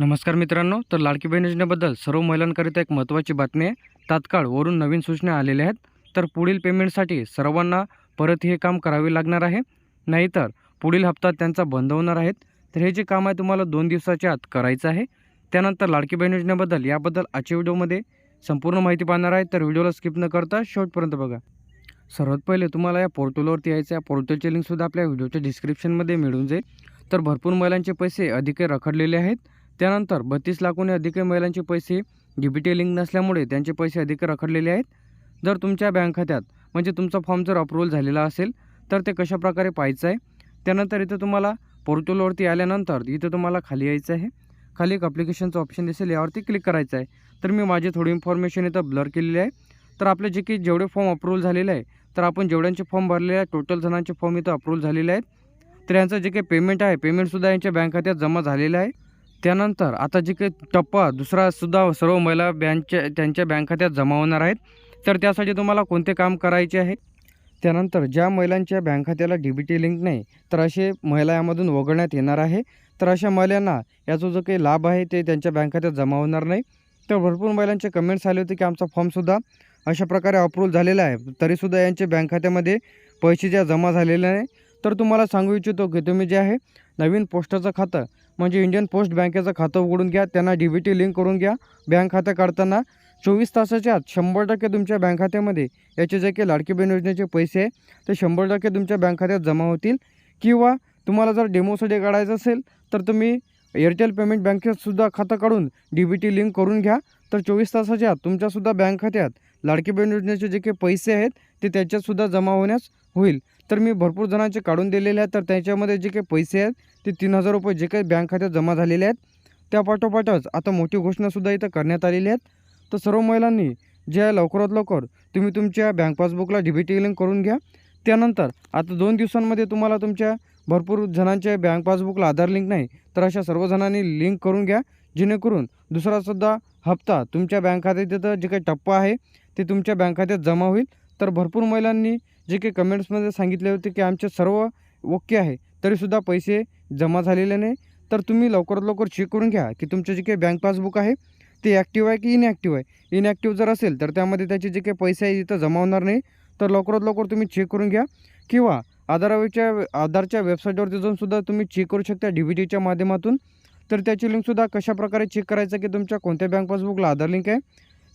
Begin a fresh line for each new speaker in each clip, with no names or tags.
नमस्कार मित्रांनो तर लाडकी बहीण योजनेबद्दल सर्व महिलांकरिता एक महत्त्वाची बातमी आहे. तात्काळ वरून नवीन सूचना आलेल्या आहेत. तर पुढील पेमेंटसाठी सर्वांना परत हे काम करावे लागणार आहे. नाहीतर पुढील हप्ता त्यांचा बंद होणार आहेत तर हे जे काम आहे तुम्हाला दोन दिवसाच्या आत करायचं आहे. त्यानंतर लाडकी बहीण योजनेबद्दल याबद्दल आजच्या व्हिडिओमध्ये संपूर्ण माहिती पाहणार आहे. तर व्हिडिओला स्किप न करता शेवटपर्यंत बघा. सर्वात पहिले तुम्हाला या पोर्टलवरती यायचं आहे. पोर्टलची लिंकसुद्धा आपल्या व्हिडिओच्या डिस्क्रिप्शनमध्ये मिळून जाईल. तर भरपूर महिलांचे पैसे अधिक रखडलेले आहेत. त्यानंतर बत्तीस लाखहून अधिक महिलांचे पैसे डी टी लिंक नसल्यामुळे त्यांचे पैसे अधिक रखडलेले आहेत. जर तुमच्या बँक खात्यात म्हणजे तुमचा फॉर्म जर अप्रूव्हल झालेला असेल तर ते कशाप्रकारे पाहायचं आहे? त्यानंतर इथं तुम्हाला पोर्टलवरती आल्यानंतर इथं तुम्हाला खाली यायचं आहे. खाली एक अप्लिकेशनचं ऑप्शन दिसेल यावरती क्लिक करायचं आहे. तर मी माझी थोडी इन्फॉर्मेशन इथं ब्लर केलेली आहे. तर आपले जे की जेवढे फॉर्म अप्रूव्हल झालेले आहे तर आपण जेवढ्यांचे फॉर्म भरलेले आहे टोटल जणांचे फॉर्म इथं अप्रूव्हल झालेले आहेत. तर यांचं जे काही पेमेंट आहे पेमेंटसुद्धा यांच्या बँक खात्यात जमा झालेलं आहे. त्यानंतर आता जे काही टप्पा दुसरासुद्धा सर्व महिला बँकच्या त्यांच्या बँक खात्यात जमा होणार आहेत. तर त्यासाठी तुम्हाला कोणते काम करायचे आहे? त्यानंतर ज्या महिलांच्या बँक खात्याला डी बी टी लिंक नाही तर असे महिला यामधून वगळण्यात येणार आहे. तर अशा महिलांना याचा जो काही लाभ आहे ते त्यांच्या बँक खात्यात जमा होणार नाही. तर भरपूर महिलांचे कमेंट्स आले होते की आमचा फॉर्मसुद्धा अशा प्रकारे अप्रूव्ह झालेला आहे. तरीसुद्धा यांचे बँक खात्यामध्ये पैसे ज्या जमा झालेले नाही. तर तुम्हाला सांगू इच्छितो की तुम्ही जे आहे नवीन पोस्टाचं खातं म्हणजे इंडियन पोस्ट बँकेचं खातं उघडून घ्या त्यांना डी बी टी लिंक करून घ्या. बँक खातं काढताना चोवीस तासाच्या आत शंभर टक्के तुमच्या बँक खात्यामध्ये याचे जे काही लाडकी बहीण योजनेचे पैसे आहे ते शंभर टक्के तुमच्या बँक खात्यात जमा होतील. किंवा तुम्हाला जर डेमोसाठी काढायचं असेल तर तुम्ही एअरटेल पेमेंट बँकेतसुद्धा खातं काढून डी बी टी लिंक करून घ्या. तर चोवीस तासाच्या आत तुमच्यासुद्धा बँक खात्यात लाडकी बहीण योजनेचे जे काही पैसे आहेत ते त्याच्यातसुद्धा जमा होण्यास होईल. तर मी भरपूर जणांचे काढून दिलेले आहेत. तर त्याच्यामध्ये जे काही पैसे आहेत ते तीन हजार रुपये जे काही बँक खात्यात जमा झालेले आहेत. त्या पाठोपाठच आता मोठी घोषणासुद्धा इथं करण्यात आलेली आहेत. तर सर्व महिलांनी जे आहे लवकरात लवकर तुम्ही तुमच्या बँक पासबुकला डी बी टी लिंक करून घ्या. त्यानंतर आता दोन दिवसांमध्ये तुम्हाला तुमच्या भरपूर जणांच्या बँक पासबुकला आधार लिंक नाही तर अशा सर्व जणांनी लिंक करून घ्या. जेणेकरून दुसरासुद्धा हप्ता तुमच्या बँक खात्यात तिथं जे काही टप्पा आहे ते तुमच्या बँक खात्यात जमा होईल. तर भरपूर महिलांनी जे काही कमेंट्समध्ये सांगितले होते की आमचे सर्व ओके आहे तरीसुद्धा पैसे जमा झालेले नाही. तर तुम्ही लवकरात लवकर चेक करून घ्या की तुमचे जे काही बँक पासबुक आहे ते ॲक्टिव्ह आहे की इनॲक्टिव्ह आहे. इनॲक्टिव्ह जर असेल तर त्यामध्ये त्याचे जे काही पैसे आहे तिथं जमा होणार नाही. तर लवकरात लवकर तुम्ही चेक करून घ्या. किंवा आधारावरच्या आधारच्या वेबसाईटवरती जाऊन सुद्धा तुम्ही चेक करू शकता डी बी टीच्या माध्यमातून. तर त्याची लिंकसुद्धा कशाप्रकारे चेक करायचं की तुमच्या कोणत्या बँक पासबुकला आधार लिंक आहे?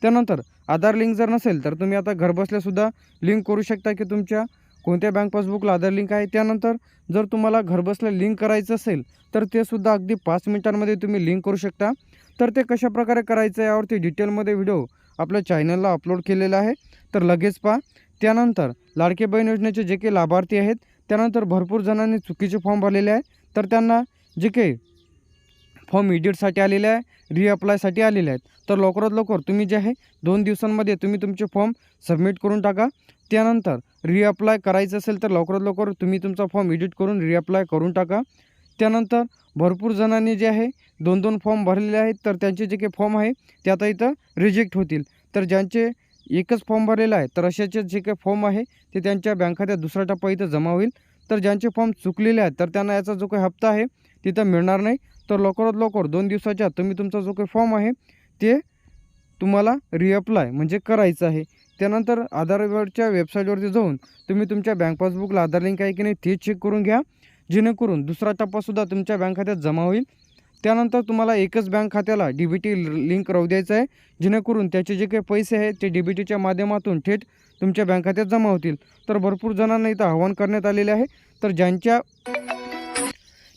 त्यानंतर आधार लिंक जर नसेल तर तुम्ही आता घरबसल्यासुद्धा लिंक करू शकता की तुमच्या कोणत्या बँक पासबुकला आधार लिंक आहे. त्यानंतर जर तुम्हाला घरबसल्या लिंक करायचं असेल तर ते सुद्धा अगदी पाच मिनिटांमध्ये तुम्ही लिंक करू शकता. तर ते कशाप्रकारे करायचं आहे यावरती डिटेलमध्ये व्हिडिओ आपल्या चॅनलला अपलोड केलेला आहे. तर लगेच पहा. त्यानंतर लाडके बहीण योजनेचे जे काही लाभार्थी आहेत त्यानंतर भरपूर जणांनी चुकीचे फॉर्म भरलेले आहे तर त्यांना जे काही फॉर्म इडिटसाठी आलेले आहे रिअप्लायसाठी आलेले आहेत. तर लवकरात लवकर तुम्ही जे आहे दोन दिवसांमध्ये तुम्ही तुमचे फॉर्म सबमिट करून टाका. त्यानंतर रिअप्लाय करायचं असेल तर लवकरात लवकर तुम्ही तुमचा फॉर्म एडिट करून रिअप्लाय करून टाका. त्यानंतर भरपूर जणांनी जे आहे दोन दोन फॉर्म भरलेले आहेत तर त्यांचे जे काही फॉर्म आहे ते आता इथं रिजेक्ट होतील. तर ज्यांचे एकच फॉर्म भरलेला आहे तर अशाचे जे काही फॉर्म आहे ते त्यांच्या बँक खात्यात दुसरा टप्पा इथं जमा होईल. तर ज्यांचे फॉर्म चुकलेले आहेत तर त्यांना याचा जो काही हप्ता आहे तिथं मिळणार नाही. तर लवकरात लवकर दोन दिवसाच्या तुम्ही तुमचा जो काही फॉर्म आहे ते तुम्हाला रिअप्लाय म्हणजे करायचं आहे. त्यानंतर आधारवरच्या वेबसाईटवरती जाऊन तुम्ही तुमच्या बँक पासबुकला आधार लिंक आहे की नाही ते चेक करून घ्या. जेणेकरून दुसरा टप्पासुद्धा तुमच्या बँक खात्यात जमा होईल. त्यानंतर तुम्हाला एकच बँक खात्याला डी बी टी लिंक राहू द्यायचं आहे. जेणेकरून त्याचे जे काही पैसे आहेत ते डी बी टीच्या माध्यमातून थेट तुमच्या बँक खात्यात जमा होतील. तर भरपूर जणांना इथं आव्हान करण्यात आलेले आहे. तर ज्यांच्या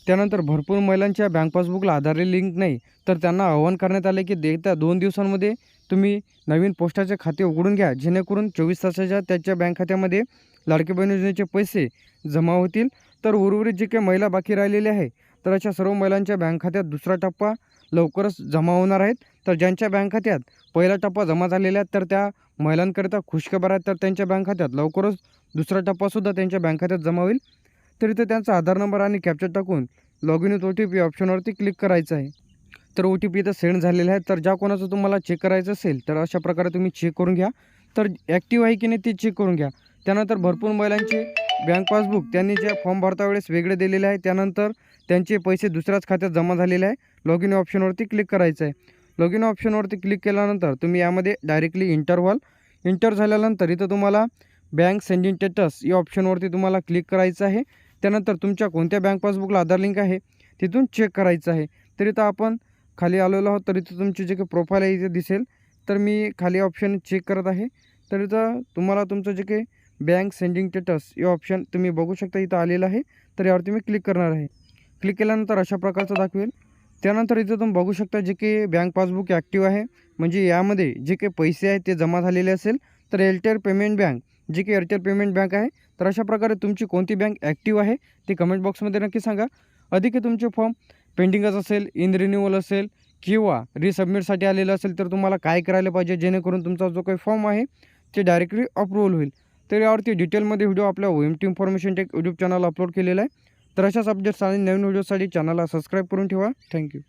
त्यानंतर भरपूर महिलांच्या बँक पासबुकला आधारले लिंक नाही तर त्यांना आवाहन करण्यात आले की येत्या दोन दिवसांमध्ये तुम्ही नवीन पोस्टाचे खाते उघडून घ्या जेणेकरून चोवीस तासाच्या त्याच्या बँक खात्यामध्ये लाडकी बहीण योजनेचे पैसे जमा होतील. तर उर्वरित जे काही महिला बाकी राहिलेले आहे तर अशा सर्व महिलांच्या बँक खात्यात दुसरा टप्पा लवकरच जमा होणार आहेत. तर ज्यांच्या बँक खात्यात पहिला टप्पा जमा झालेला आहे तर त्या महिलांकरिता खुशखबर आहेत तर त्यांच्या बँक खात्यात लवकरच दुसरा टप्पासुद्धा त्यांच्या बँक खात्यात जमा होईल. तर इथं त्यांचा आधार नंबर आणि कॅप्चर टाकून log in with O T P ऑप्शनवरती click करायचं आहे. तर ओ टी पी इथं सेंड झालेला आहे तर ज्या कोणाचं तुम्हाला चेक करायचं असेल तर अशा प्रकारे तुम्ही चेक करून घ्या. तर ॲक्टिव्ह आहे की नाही ते चेक करून घ्या. त्यानंतर भरपूर महिलांचे बँक पासबुक त्यांनी जे फॉर्म भरता वेळेस वेगळे दिलेले आहे त्यानंतर त्यांचे पैसे दुसऱ्याच खात्यात जमा झालेले आहे. लॉग इन ऑप्शनवरती क्लिक करायचं आहे. लॉग इन ऑप्शनवरती क्लिक केल्यानंतर तुम्ही यामध्ये डायरेक्टली इंटर व्हाल. इंटर झाल्यानंतर इथं तुम्हाला बँक सेंडिंग स्टेटस या ऑप्शनवरती तुम्हाला क्लिक करायचं आहे. त्यानंतर तुमच्या कोणत्या बँक पासबुकला आधार लिंक आहे तिथून चेक करायचं आहे. तर इथं आपण खाली आलेलो आहोत तर इथं तुमची जे काही प्रोफाईल आहे इथे दिसेल. तर मी खाली ऑप्शन चेक करत आहे. तर इथं तुम्हाला तुमचं जे काही बँक सेंडिंग स्टेटस हे ऑप्शन तुम्ही बघू शकता इथं आलेलं आहे. तर यावरती मी क्लिक करणार आहे. क्लिक केल्यानंतर अशा प्रकारचं दाखवेल. त्यानंतर इथं तुम्ही बघू शकता जे काही बँक पासबुक ॲक्टिव्ह आहे. म्हणजे यामध्ये जे काही पैसे आहेत ते जमा झालेले असेल. तर एअरटेल पेमेंट बँक जी की एअरटेल पेमेंट बँक आहे तर अशा प्रकारे तुमची कोणती बँक ॲक्टिव्ह आहे ते कमेंट बॉक्समध्ये नक्की सांगा. अधिक तुमचे फॉर्म पेंडिंगच असेल इन रिन्युअल असेल किंवा रिसबमिटसाठी आलेलं असेल तर तुम्हाला काय करायला पाहिजे जेणेकरून तुमचा जो काही फॉर्म आहे ते डायरेक्टली अप्रूव्हल होईल. तर यावरती डिटेलमध्ये व्हिडिओ आपल्या O M T information tech YouTube channel upload केलेला आहे. तर अशाच अपडेट्स आणि नवीन व्हिडिओसाठी चॅनलला सबस्क्राईब करून ठेवा. थँक्यू